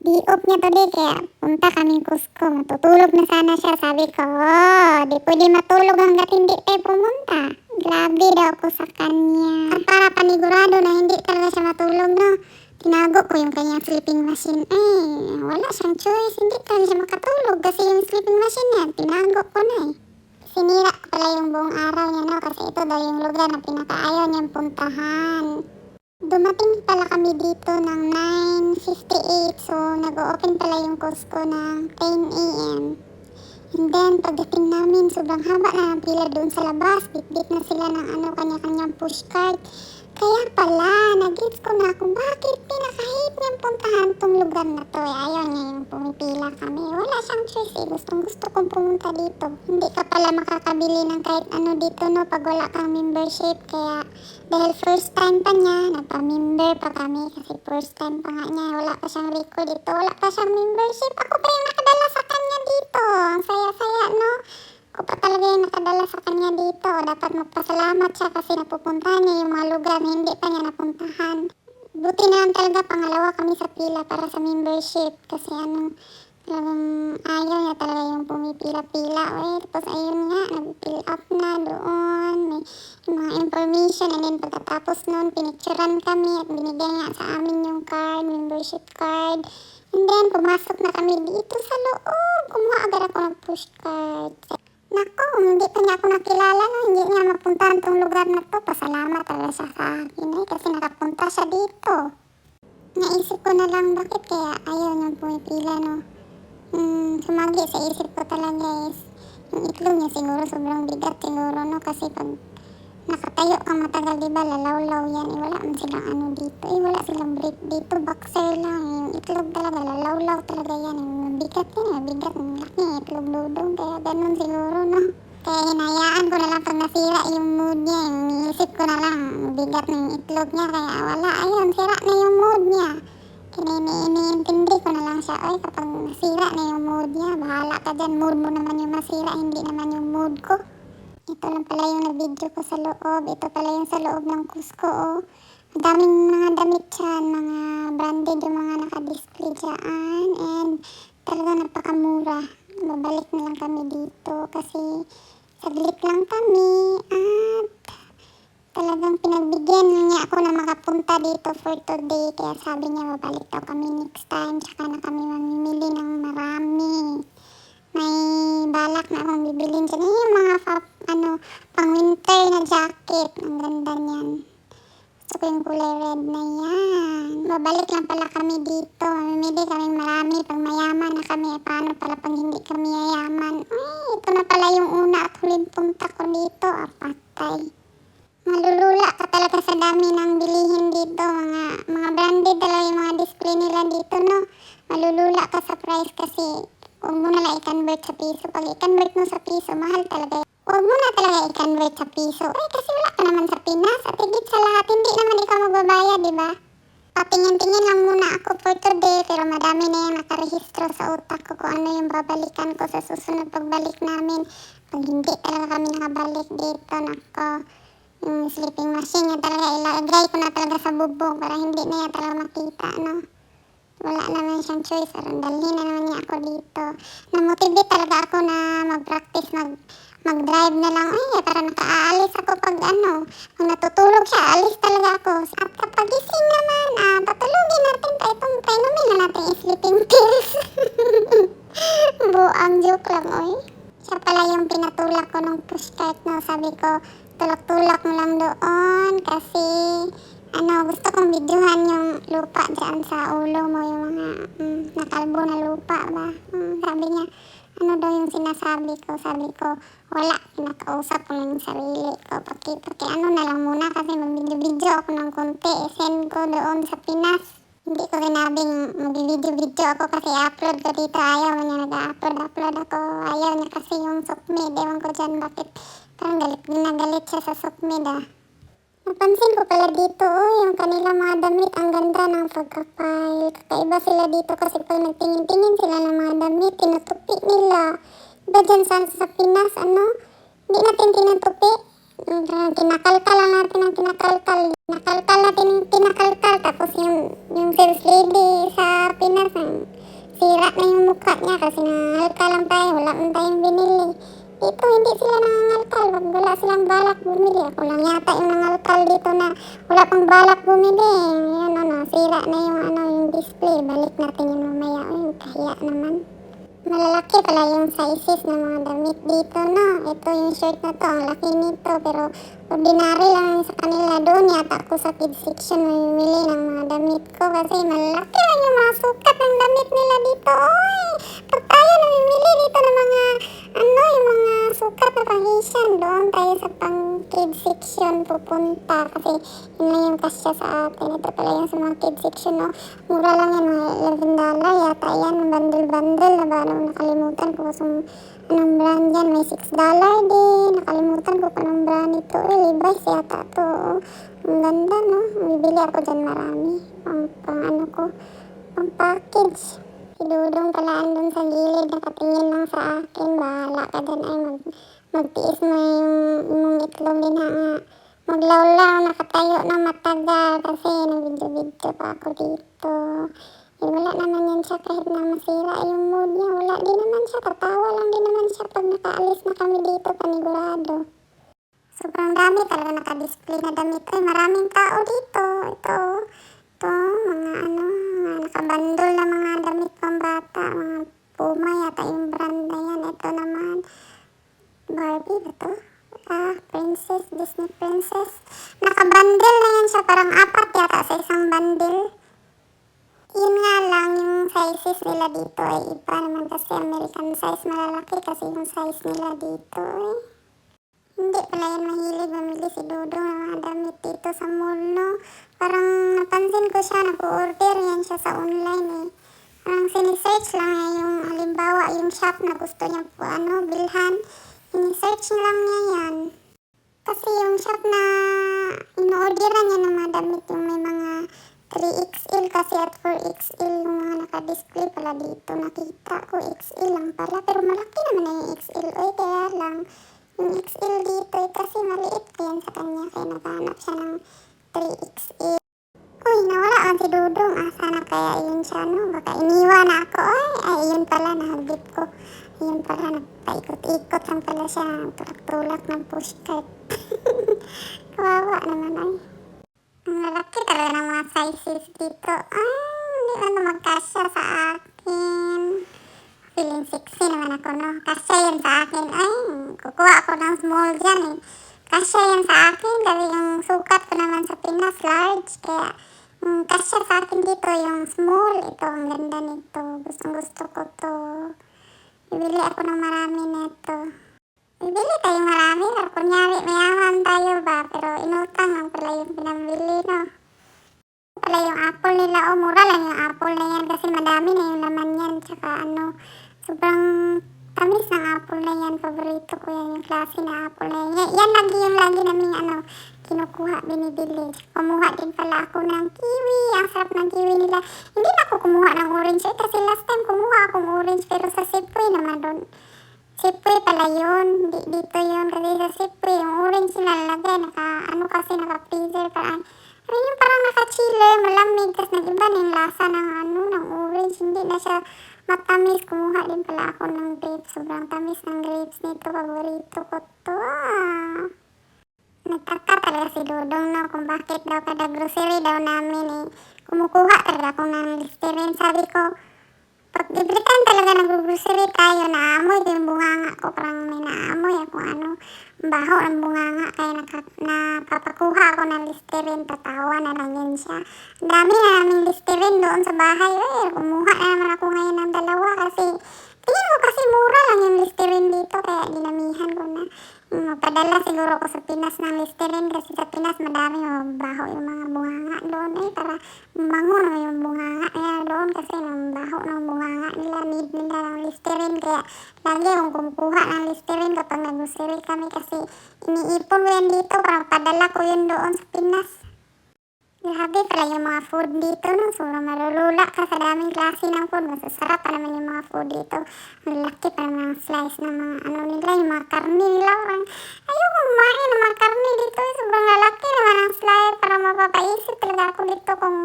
Di off niya today kaya punta kaming Cusco. Matutulog na sana siya. Sabi ko, oh, di pwede matulog hanggat hindi tayo pumunta. Grabe daw ako sa kanya. At para panigurado na hindi talaga siya matulog, no? Tinago ko yung kanyang sleeping machine. Eh, wala siyang choice. Hindi talaga siya makatulog kasi yung sleeping machine niya, tinago ko na eh. Sinira ko pala yung buong araw niya, no? Kasi ito daw yung lugar na pinakaayaw niyang puntahan. Dumating pala kami dito ng 9.58 so nag-open pala yung Costco ng 10 a.m. And then pagdating namin sobrang haba na ng pila doon sa labas. Bitbit na sila ng ano kanya-kanyang pushcart. Kaya pala, nag-gets ko na kung bakit pinakahit niyang puntahan tong lugar na to. Eh, ayaw niya yung pumipila kami. Wala siyang choice eh. Gustong gusto kong pumunta dito. Hindi ka pala makakabili ng kahit ano dito no pag wala kang membership. Kaya dahil first time pa niya, nagpa-member pa kami. Kasi first time pa nga niya. Wala pa siyang record dito. Wala pa siyang membership. Ako pa yung nakadala sa kanya dito. Ang saya-saya no. Ako pa talaga yung nakadala sa kanya dito. Dapat magpasalamat siya kasi napupuntahan niya yung mga lugar na hindi pa niya napuntahan. Buti na lang talaga pangalawa kami sa pila para sa membership. Kasi ano, talagang ayaw niya talaga yung pumipila-pila. Eh, tapos ayun nga, nag-fill up na doon. May mga information. And then pagkatapos noon, pinicturan kami at binigay nga sa amin yung card, membership card. And then, pumasok na kami dito sa loob. Kumuha agad ako ng push card. Nako, hindi pa niya ako nakilala no. Hindi niya mapuntahan tong lugar na to. Pasalamat talaga siya sa akin eh, kasi nakapunta siya dito. Naisip ko na lang bakit kaya ayaw niyang pumipila no. Hmm, sumagi sa isip ko talaga is yung itlog niya siguro sobrang bigat siguro no kasi pag nakatayo kang matagal di ba? Lalawlaw yan. Eh wala man silang ano dito. Eh wala silang break dito. Boxer lang. Eh. yung itlog talaga. Lalawlaw talaga yan. Eh mabigat yan. Eh mabigat. Laki. Eh itlog dudong kaya ganun siguro no? Kaya hinayaan ko na lang pag nasira yung mood niya. Yung iniisip ko na lang bigat ng itlog niya. Kaya wala. Ayun sira na yung mood niya. Kaya ini- iniintindi ko na lang siya. Ay kapag nasira na yung mood niya bahala ka dyan. Mood mo naman yung masira hindi naman yung mood ko ito lang pala yung na-video ko sa loob. Ito pala yung sa loob ng Cusco. Oh. Daming mga damit dyan. Mga branded yung mga naka-display dyan. And talaga napakamura. Babalik na lang kami dito kasi saglit lang kami. At talagang pinagbigyan niya ako na makapunta dito for today. Kaya sabi niya babalik daw kami next time. Tsaka na kami mamimili ng marami may balak na akong bibilin dyan. Eh, yung mga fa, ano, pang winter na jacket. Ang ganda niyan. Gusto ko yung kulay red na yan. Babalik lang pala kami dito. Mamimili kami marami. Pag mayaman na kami, eh, paano pala pag hindi kami yayaman? Ay, ito na pala yung una at huling punta ko dito. Ah, patay. Malulula ka talaga sa dami ng bilihin dito. Mga, mga branded talaga yung mga display nila dito, no? Malulula ka sa price kasi huwag mo na lang i-convert sa piso. Pag i-convert mo sa piso, mahal talaga. Huwag mo na talaga i-convert sa piso. Eh, kasi wala ka naman sa Pinas. At higit sa lahat, hindi naman ikaw magbabayad, di ba? Patingin-tingin lang muna ako for today, pero madami na yung nakarehistro sa utak ko kung ano yung babalikan ko sa susunod pagbalik namin. Pag hindi talaga kami nakabalik dito, nako, yung sleeping machine niya talaga, ilagay ko na talaga sa bubong para hindi na niya talaga makita, no? Wala naman siyang choice. Aron, dalhin na naman niya ako dito. Na-motivate talaga ako na mag-practice, mag, mag-drive na lang. Ay, para nakaalis ako pag ano. Pag natutulog siya, alis talaga ako. At kapag gising naman, ah, patulogin natin pa itong painumin na natin sleeping pills. Buang joke lang, oy. Siya pala yung pinatulak ko nung pushcart, no. Sabi ko, tulak-tulak mo lang doon kasi ano, gusto kong videohan yung lupa dyan sa ulo mo, yung mga mm, nakalbo na lupa ba. Mm, sabi niya, ano daw yung sinasabi ko? Sabi ko, wala, pinakausap ko yung sarili ko. Paki, paki ano na lang muna kasi mag-video-video ako ng konti. Send ko doon sa Pinas. Hindi ko sinabing mag-video-video ako kasi upload ko dito. Ayaw niya nag-upload, upload ako. Ayaw niya kasi yung sukmid. Ewan ko dyan bakit parang galit na galit siya sa sukmid ah. Napansin ko pala dito, oh, yung kanilang mga damit, ang ganda ng pagkapile. Kakaiba sila dito kasi pag nagtingin-tingin sila ng mga damit, tinutupi nila. Iba dyan sa, sa Pinas, ano, hindi natin tinutupi. Kinakalkal lang natin ang kinakalkal. Kinakalkal natin yung kinakalkal. Tapos yung, yung sales lady sa Pinas, sira na yung mukha niya kasi nangangalkal lang tayo. Wala man tayong binili. Dito, hindi sila nangangalkal. Wala silang balak bumili. Ako lang yata yung nangalkal dito na wala pang balak bumili. Yan, ano, sira na yung, ano, yung display. Balik natin yung mamaya. Ay, kahiya naman. Malalaki pala yung sizes ng mga damit dito, no? Ito yung shirt na to, ang laki nito, pero ordinary lang yun sa kanila. Doon yata ako sa kids section mamimili ng mga damit ko kasi malaki lang yung mga sukat ng damit nila dito. Oy! Pag tayo namimili dito ng mga pang-Asian, doon tayo sa pang kids section pupunta kasi yun lang yung kasya sa atin. Ito pala yung sa mga kids section, no? Mura lang yan, mga 11 dollar yata yan, bundle-bundle na ba? Ano, nakalimutan ko kung anong brand yan. May 6 dollar din. Nakalimutan ko kung anong brand ito. Eh, Levi's yata to. oh. Ang ganda, no? Bibili ako dyan marami. Pang, pang ano ko, pang package. Si Dudong pala andun sa gilid, nakatingin lang sa akin. Bahala ka dyan ay mag, magtiis mo yung, yung itlog din ha nga. Maglawlaw, nakatayo na matagal kasi nabidyo-bidyo pa ako dito. Eh, wala naman yan siya kahit na masira yung mood niya. Wala din naman siya. Tatawa lang din naman siya pag nakaalis na kami dito panigurado. Sobrang dami talaga nakadisplay na damit. Ay, maraming tao dito. Ito, ito, mga ano, mga nakabandol na mga damit pang bata. Mga Puma yata yung brand na yan. Ito naman, Barbie ba to? Ah, princess, Disney princess. Nakabundle na yan siya. Parang apat yata sa isang bundle. Yun nga lang, yung sizes nila dito ay iba naman kasi American size malalaki kasi yung size nila dito eh. Hindi pala yan mahilig mamili si Dodo ng mga damit dito sa mall, no? Parang napansin ko siya, nag-order yan siya sa online eh. Parang sinisearch lang niya yung halimbawa yung shop na gusto niya po ano, bilhan. Sinisearch lang niya yan. Kasi yung shop na in-orderan niya ng mga damit yung may mga 3XL kasi at 4XL yung mga naka-display pala dito. Nakita ko XL lang pala. Pero malaki naman na yung XL. Oy, kaya lang. XL dito eh, kasi maliit yan sa kanya. Kaya naghanap siya ng 3XL. Uy, nawala ang si Dudong. Ah, sana kaya yun siya, no? Baka iniwan ako. Ay, ay, yun pala, nahagip ko. Yun pala, nagpaikot-ikot lang pala siya. Tulak-tulak ng pushcart. Kawawa naman ay. Ang lalaki talaga ng mga sizes dito. Ay, hindi na magkasya sa akin. Feeling sexy naman ako, no? Kasya yan sa akin. Ay, kukuha ako ng small dyan, eh. Kasya yan sa akin kasi yung sukat ko naman sa Pinas, large. Kaya, mm, kasya sa akin dito yung small. Ito, ang ganda nito. Gustong gusto ko to. Bibili ako ng marami nito. Bibili tayo marami. Pero kunyari, mayaman tayo ba? Pero inutang lang pala yung pinambili, no? Pala yung apple nila. O, mura lang yung apple na yan kasi madami na yung laman yan. Tsaka ano, sobrang tamis ng apple na yan. Paborito ko yan, yung klase na apple na yan. Yan, lagi yung lagi namin ano, kinukuha, binibili. Kumuha din pala ako ng kiwi. Ang sarap ng kiwi nila. Hindi na ako kumuha ng orange eh, kasi last time kumuha akong orange pero sa Sipway naman doon. Sipway pala yun. Di, dito yun. Kasi sa Sipway, yung orange na lalagay. Naka, ano kasi, naka-freezer. Parang, ano yung parang naka-chiller, malamig. Tapos nag-iba na yung lasa ng ano, ng orange. Hindi na siya matamis. Kumuha din pala ako ng grapes. Sobrang tamis ng grapes nito. Paborito ko to. Nagtaka talaga si Dudong no, kung bakit daw kada grocery daw namin eh. Kumukuha talaga ako ng listerin. Sabi ko, pag every talaga nag-grocery tayo, naamoy yung bunganga ko. Parang may naamoy ako ano, baho ng bunganga. Kaya naka, napapakuha ako ng listerin. Tatawa na lang yun siya. Ang dami na namin listerin doon sa bahay. Eh, kumuha na naman ako ngayon ng dalawa kasi tingin ko kasi mura lang yung listerin dito. Kaya dinamihan ko na. Magpadala siguro ko sa Pinas ng listerin kasi sa Pinas madami yung baho yung mga bunganga doon eh para mango na yung bunganga nila doon kasi nang baho ng bunganga nila need nila ng listerin kaya lagi akong kumukuha ng listerin kapag nag-grocery kami kasi iniipon ko yan dito para padala ko yun doon sa Pinas Grabe pala yung mga food dito, no? Sobrang malulula ka sa daming klase ng food. Masasarap pa naman yung mga food dito. Ang laki pa ng mga slice ng mga ano nila, yung mga karne nila. Parang, ayoko kumain ng mga karne dito. Sobrang lalaki naman ang slice. Parang mapapaisip talaga ako dito kung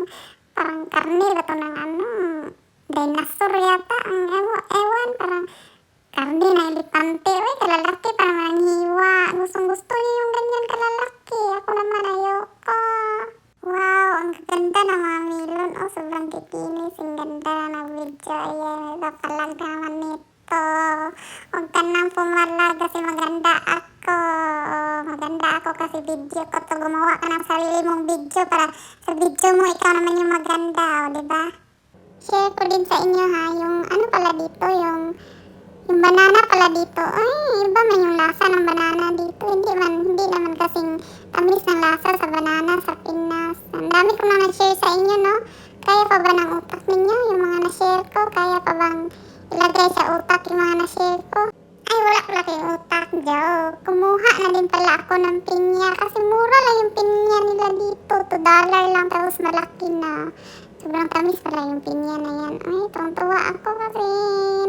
parang karne ba to ng ano, dinosaur yata. Ang ewan, ewan parang karne na elepante. Uy, kalalaki pa naman ang hiwa. Gustong gusto Hindi man, hindi naman kasing tamis ng lasa sa banana sa Pinas. Ang dami ko na nag-share sa inyo, no? Kaya pa ba ng utak ninyo, yung mga na-share ko? Kaya pa bang ilagay sa utak yung mga na-share ko? Ay, wala pala kayong utak, joke. Kumuha na din pala ako ng pinya kasi mura lang yung pinya nila dito. 2 dollar lang tapos malaki na. Sobrang tamis pala yung pinya na yan. Ay, tuwang-tuwa ako kasi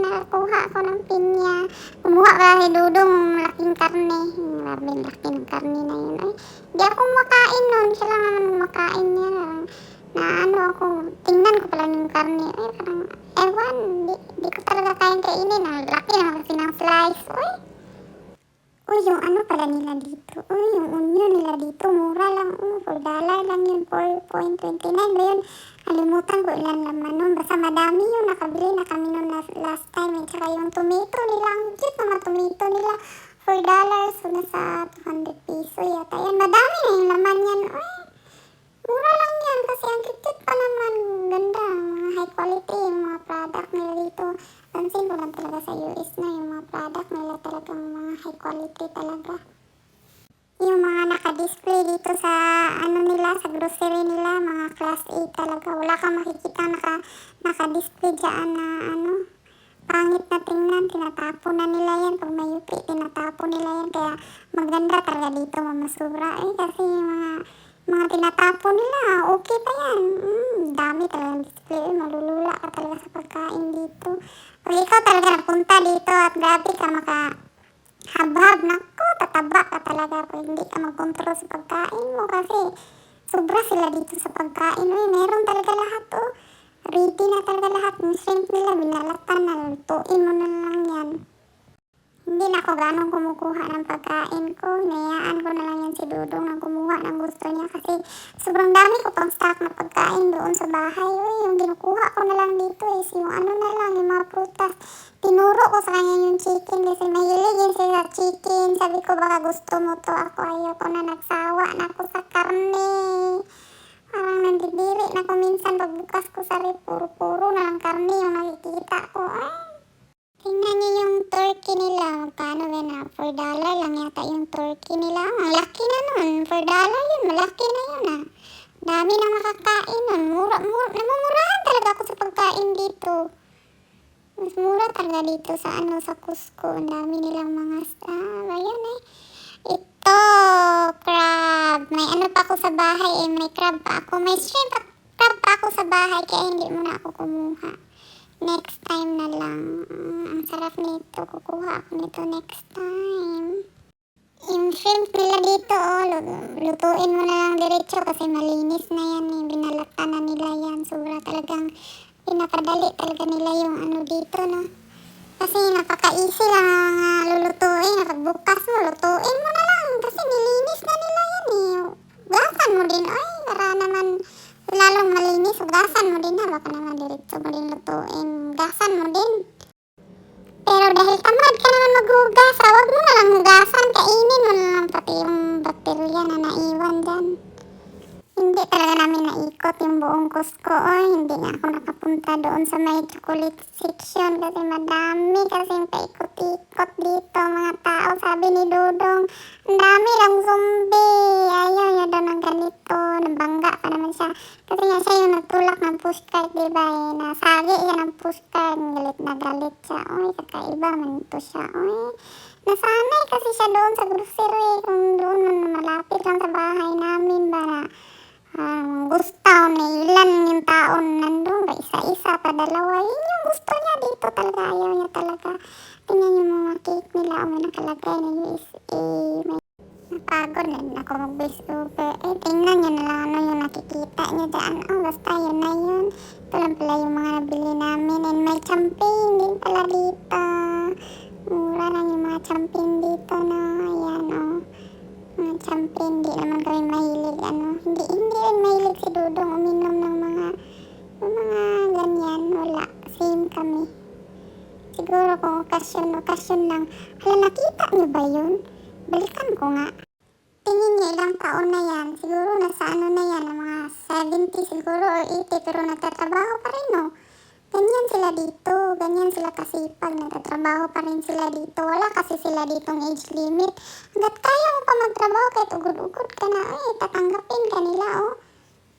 nakakuha ako ng pinya. Kumuha ka si Dudong malaking karne. Grabe, laki ng karne na yun. Ay, di ako makain nun. Siya lang naman makain niya. Na ano ako, tingnan ko pala yung karne. Ay, parang, ewan, di, di ko talaga kayang kainin. Ang laki naman kasi ng slice. Uy, Uy, yung ano pala nila dito? Uy, yung onion nila dito, mura lang. Uh, 4 dollar lang yun, 4.29 ba yun? Kalimutan ko ilan laman nun. Basta madami yun, nakabili na kami nun last, last time. At saka yung tomato nila, ang cute naman tomato nila. 4 dollars, so nasa 200 piso yata Eh, kasi mga, mga tinatapo nila, okay pa yan. Mm, dami talaga display. Malulula ka talaga sa pagkain dito. Pag ikaw talaga napunta dito at grabe ka maka habhab nako tataba ka talaga pag hindi ka mag-control sa pagkain mo kasi sobra sila dito sa pagkain. Uy, meron talaga lahat oh. Ready na talaga lahat. Yung shrimp nila, binalatan na. Lutuin mo na lang yan. Hindi na ako ganong kumukuha ng pagkain ko. Hinayaan ko na lang yan si Dudong na kumuha ng gusto niya kasi sobrang dami ko pang stock na pagkain doon sa bahay. Uy, yung ginukuha ko na lang dito is yung ano na lang, yung mga prutas. Tinuro ko sa kanya yung chicken kasi mahilig yun siya sa chicken. Sabi ko baka gusto mo to. Ako ayoko na nagsawa na ako sa karne. Parang nandidiri na ko minsan pagbukas ko sa rep. Puro-puro na lang karne yung nakikita ko. Ay, Tingnan niyo yung turkey nila. Magkano ba na? 4 dollar lang yata yung turkey nila. Ang laki na nun. 4 dollar yun. Malaki na yun ah. Dami na makakain nun. Mura, mura, namumurahan talaga ako sa pagkain dito. Mas mura talaga dito sa ano, sa Cusco. Ang dami nilang mga, ah, ayun eh. Ito, crab. May ano pa ako sa bahay eh. May crab pa ako. May shrimp pa, crab pa ako sa bahay. Kaya hindi mo na ako kumuha. Next time na lang. Mm, ang sarap nito. Kukuha ako nito next time. Yung shrimp nila dito, oh, lu- lutuin mo na lang diretso kasi malinis na yan eh. Binalatan na nila yan. Sobra talagang pinakadali talaga nila yung ano dito, no? Kasi napaka-easy lang ang ah, lulutuin. Pagbukas mo, lutuin mo na lang. Kasi nilinis na nila yan eh. Gasan mo din. Ay, para naman lalong malinis. Gasan mo din ha. Baka naman diretso mo din lutuin. Gasan mo din. Pero dahil tamad ka naman maghugas, ah, wag mo na lang. Kainin mo na lang pati yung bakterya na naiwan dyan. Hindi talaga namin naikot yung buong Cusco. Oy, hindi nga ako nakapunta doon sa may chocolate section kasi madami kasing paikot-ikot dito mga tao. Sabi ni Dudong, ang dami lang zombie. Ayaw niya daw ng ganito. Nabangga pa naman siya. Kasi nga siya yung nagtulak ng pushcart, di? Eh, nasagi siya ng pushcart. Galit na galit siya. Uy, kakaiba man ito siya. Uy, nasanay kasi siya doon sa grocery. Kung doon man malapit lang sa bahay namin ba na Ang gusto ni ilan yung tao nandun ba? Isa-isa pa dalawa. Yun yung gusto niya dito talaga. Ayaw niya talaga. Tingnan yung mga cake nila. O may nakalagay na USA may napagod na ako mag-base over. Eh tingnan niyo na lang ano yung nakikita niyo dyan. Oh basta yun na yun. Ito lang pala yung mga nabili namin. And may champagne din pala dito. Mura lang yung mga champagne dito no? Ayan oh mga champagne, di naman kami mahilig, ano, hindi, hindi rin mahilig si Dudong uminom ng mga, mga ganyan, wala, same kami. Siguro kung okasyon, okasyon lang, hala, nakita niyo ba yun? Balikan ko nga. Tingin niya ilang taon na yan, siguro nasa ano na yan, mga 70 siguro or 80, pero nagtatrabaho pa rin, no? Ganyan sila dito, ganyan sila kasipag, nagtatrabaho pa rin sila dito. Wala kasi sila ditong age limit. Hanggat kaya mo pa magtrabaho kahit ugod-ugod ka na, eh, tatanggapin ka nila, oh.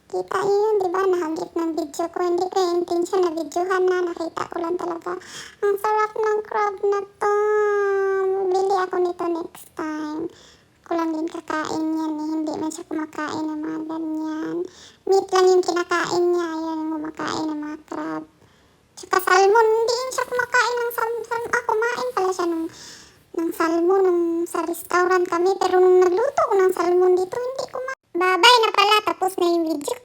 Kita niyo yun, di ba? Nahagip ng video ko. Hindi ko intention na videohan na. Nakita ko lang talaga. Ang sarap ng crab na to. Bili ako nito next time. Ako lang din kakain yan eh. Hindi man siya kumakain ng mga ganyan. Meat lang yung kinakain niya. Ayun kumakain ng mga crab. Tsaka salmon, yun siya kumakain ng salmon. Ah, kumain pala siya nung, ng salmon nung sa restaurant kami. Pero nung nagluto ko ng salmon dito, hindi kumain. Babay na pala, tapos na yung video